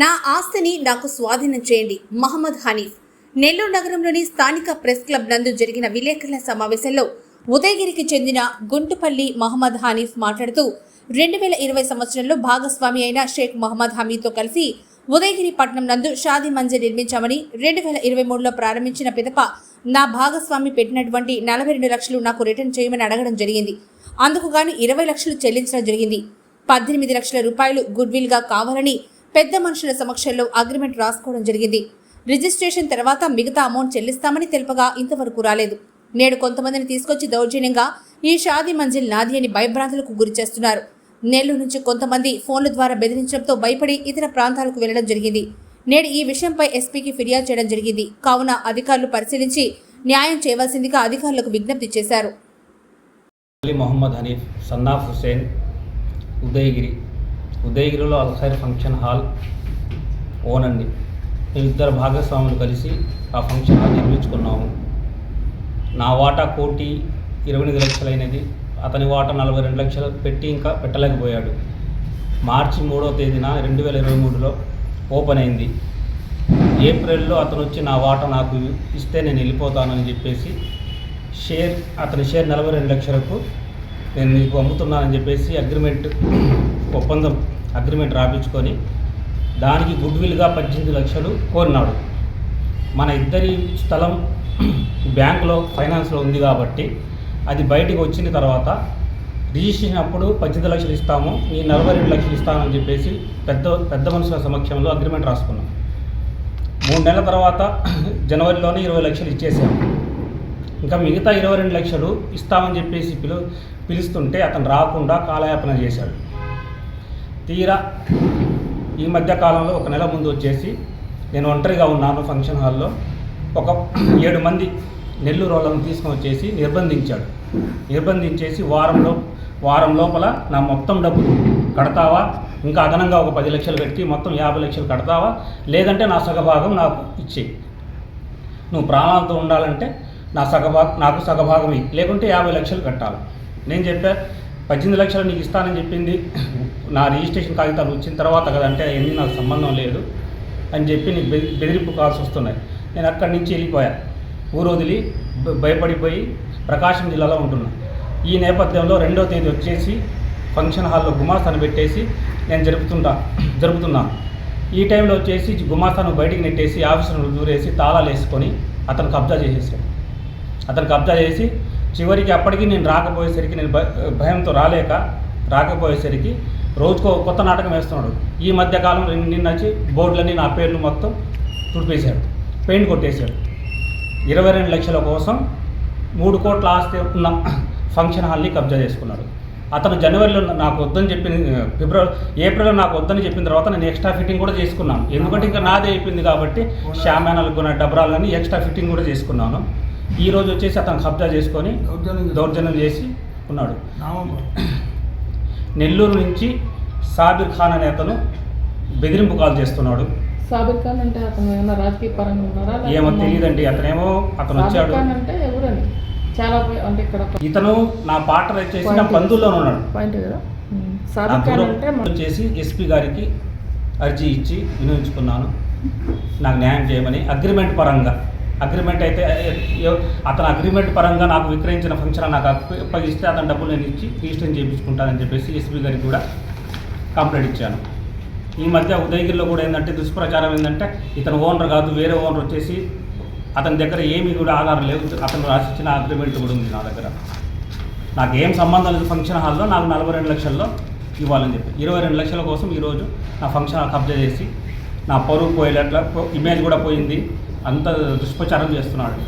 నా ఆస్తిని నాకు స్వాధీనం చేయండి మహమ్మద్ హనీఫ్. నెల్లూరు నగరంలోని స్థానిక ప్రెస్ క్లబ్ నందు జరిగిన విలేకరుల సమావేశంలో ఉదయగిరికి చెందిన గుంటుపల్లి మహమ్మద్ హనీఫ్ మాట్లాడుతూ రెండు వేల ఇరవై సంవత్సరంలో భాగస్వామి అయిన షేక్ మహమ్మద్ హమీద్తో కలిసి ఉదయగిరి పట్టణం నందు షాదీ మంజిల్ నిర్మించామని రెండు వేల ఇరవై మూడులో ప్రారంభించిన పిదప నా భాగస్వామి పెట్టినటువంటి నలభై రెండు లక్షలు నాకు రిటర్న్ చేయమని అడగడం జరిగింది. అందుకు గాను ఇరవై లక్షలు చెల్లించడం జరిగింది. పద్దెనిమిది లక్షల రూపాయలు గుడ్విల్గా కావాలని పెద్ద మనుషుల సమక్షంలో అగ్రిమెంట్ రాసుకోవడం జరిగింది. రిజిస్ట్రేషన్ తర్వాత మిగతా అమౌంట్ చెల్లిస్తామని తెలుపగా ఇంతవరకు రాలేదు. నేడు కొంతమందిని తీసుకొచ్చి దౌర్జన్యంగా ఈ షాదీ మంజిల్ నాది అని భయభ్రాంతులకు గురి చేస్తున్నారు. నెల్లూరు నుంచి కొంతమంది ఫోన్ల ద్వారా బెదిరించడంతో భయపడి ఇతర ప్రాంతాలకు వెళ్ళడం జరిగింది. నేడు ఈ విషయంపై ఎస్పీకి ఫిర్యాదు చేయడం జరిగింది. కావున అధికారులు పరిశీలించి న్యాయం చేయవలసిందిగా అధికారులకు విజ్ఞప్తి చేశారు. అలీ మొహమ్మద్ హనీఫ్ సన్నాఫ్ హుసేన్ ఉదయగిరి ఉదయగిరిలో అల్ఖైర్ ఫంక్షన్ హాల్ ఓనండి. మేము ఇద్దరు భాగస్వాములు కలిసి ఆ ఫంక్షన్ హాల్ నిర్మించుకున్నాము. నా వాటా కోటి ఇరవై ఎనిమిది లక్షలైనది. అతని వాటా నలభై రెండు లక్షలు పెట్టి ఇంకా పెట్టలేకపోయాడు. మార్చి మూడో తేదీన రెండు వేల ఇరవై మూడులో ఓపెన్ అయింది. ఏప్రిల్లో అతను వచ్చి నా వాటా నాకు ఇస్తే నేను వెళ్ళిపోతానని చెప్పేసి షేర్ అతని షేర్ నలభై రెండు లక్షలకు నేను నీకు అమ్ముతున్నానని చెప్పేసి అగ్రిమెంట్ ఒప్పందం అగ్రిమెంట్ రాపించుకొని దానికి గుడ్ విల్గా పద్దెనిమిది లక్షలు కోరినాడు. మన ఇద్దరి స్థలం బ్యాంకులో ఫైనాన్స్లో ఉంది కాబట్టి అది బయటికి వచ్చిన తర్వాత రిజిస్ట్రేషన్ అప్పుడు పద్దెనిమిది లక్షలు ఇస్తాము నీ నలభై రెండు లక్షలు ఇస్తామని చెప్పేసి పెద్ద పెద్ద మనుషుల సమక్షంలో అగ్రిమెంట్ రాసుకున్నాం. మూడు నెలల తర్వాత జనవరిలోనే ఇరవై లక్షలు ఇచ్చేసాము ఇంకా మిగతా ఇరవై రెండు లక్షలు ఇస్తామని చెప్పేసి పిలు పిలుస్తుంటే అతను రాకుండా కాలయాపన చేశాడు. తీరా ఈ మధ్య కాలంలో ఒక నెల ముందు వచ్చేసి నేను ఒంటరిగా ఉన్నాను ఫంక్షన్ హాల్లో. ఒక ఏడు మంది నెల్లూరు వాళ్ళని తీసుకొని వచ్చేసి నిర్బంధించాడు. నిర్బంధించేసి వారంలో వారం లోపల నా మొత్తం డబ్బులు కడతావా? ఇంకా అదనంగా ఒక పది లక్షలు పెట్టి మొత్తం యాభై లక్షలు కడతావా? లేదంటే నా సగభాగం నాకు ఇచ్చేయి. నువ్వు ప్రాణాలతో ఉండాలంటే నా సగభాగం నాకు సగభాగం లేకుంటే యాభై లక్షలు కట్టాలి. నేను చెప్పా పద్దెనిమిది లక్షలు నీకు ఇస్తానని చెప్పింది. నా రిజిస్ట్రేషన్ కాగితాలు వచ్చిన తర్వాత కదంటే అవన్నీ నాకు సంబంధం లేదు అని చెప్పి నీకు బెది బెదిరింపు కాల్సి వస్తున్నాయి. నేను అక్కడి నుంచి వెళ్ళిపోయా. ఊరు వదిలి భయపడిపోయి ప్రకాశం జిల్లాలో ఉంటున్నా. ఈ నేపథ్యంలో రెండో తేదీ వచ్చేసి ఫంక్షన్ హాల్లో గుమాస్తాను పెట్టేసి నేను జరుపుతుంటా జరుపుతున్నాను ఈ టైంలో వచ్చేసి గుమాస్తాను బయటికి నెట్టేసి ఆఫీసును దూరేసి తాళాలు వేసుకొని అతను కబ్జా చేసేసాడు. అతను కబ్జా చేసి చివరికి అప్పటికి నేను రాకపోయేసరికి నేను భయంతో రాలేక రాకపోయేసరికి రోజుకో కొత్త నాటకం వేస్తున్నాడు. ఈ మధ్య కాలం నిన్న వచ్చి బోర్డులన్నీ నా పేర్లు మొత్తం తుడిపేశాడు పెయింట్ కొట్టేశాడు. ఇరవై రెండు లక్షల కోసం మూడు కోట్ల ఆస్తి ఉన్న ఫంక్షన్ హాల్ని కబ్జా చేసుకున్నాడు. అతను జనవరిలో నాకు వద్దని చెప్పిన ఫిబ్రవరి ఏప్రిల్లో నాకు వద్దని చెప్పిన తర్వాత నేను ఎక్స్ట్రా ఫిట్టింగ్ కూడా చేసుకున్నాను. ఎందుకంటే ఇంకా నాదే అయిపోయింది కాబట్టి షామానాలకు కొన్న డబ్రాలని ఎక్స్ట్రా ఫిట్టింగ్ కూడా చేసుకున్నాను. ఈ రోజు వచ్చేసి అతను కబ్జా చేసుకొని దౌర్జన్యం చేసి ఉన్నాడు. నామం నెల్లూరు నుంచి సాబిర్ ఖాన్ అనే అతను బెదిరింపు కాల్ చేస్తున్నాడు. సాబిర్ ఖాన్ అంటే అతను ఏమన్నా రాజకీయ పరంగా ఉన్నారా? ఏమో తెలియదండి అతనేమో అతను వచ్చాడు. ఖాన్ అంటే ఎవరని చాలా అంటే ఇక్కడ ఇతను నా పార్ట్నర్ వచ్చేసి నా బంధువుల్లోనే ఉన్నాడు. పాయింట్ కదా? సాబిర్ ఖాన్ అంటే వచ్చేసి ఎస్పీ గారికి అర్జీ ఇచ్చి వినియోగించుకున్నాను. నాకు న్యాయం చేయమని అగ్రిమెంట్ పరంగా. అగ్రిమెంట్ అయితే అతను అగ్రిమెంట్ పరంగా నాకు విక్రయించిన ఫంక్షన్ నాకు అప్పగిస్తే అతను డబ్బులు నేను ఇచ్చి రిజిస్టర్ చేయించుకుంటానని చెప్పేసి ఎస్పీ గారికి కూడా కంప్లైంట్ ఇచ్చాను. ఈ మధ్య ఉదయగిరిలో కూడా ఏంటంటే దుష్ప్రచారం ఏంటంటే ఇతను ఓనర్ కాదు వేరే ఓనర్ వచ్చేసి అతని దగ్గర ఏమీ కూడా ఆధారం లేదు అతను రాసిచ్చిన అగ్రిమెంట్ కూడా ఉంది నా దగ్గర. నాకు ఏం సంబంధం లేదు ఫంక్షన్ హాల్లో నాకు నలభై రెండు లక్షల్లో ఇవ్వాలని చెప్పి. ఇరవై రెండు లక్షల కోసం ఈరోజు నా ఫంక్షన్ హాల్ కబ్జా చేసి నా పరువు పోయేటట్ల ఇమేజ్ కూడా పోయింది. అంత దుష్ప్రచారం చేస్తున్నాడు.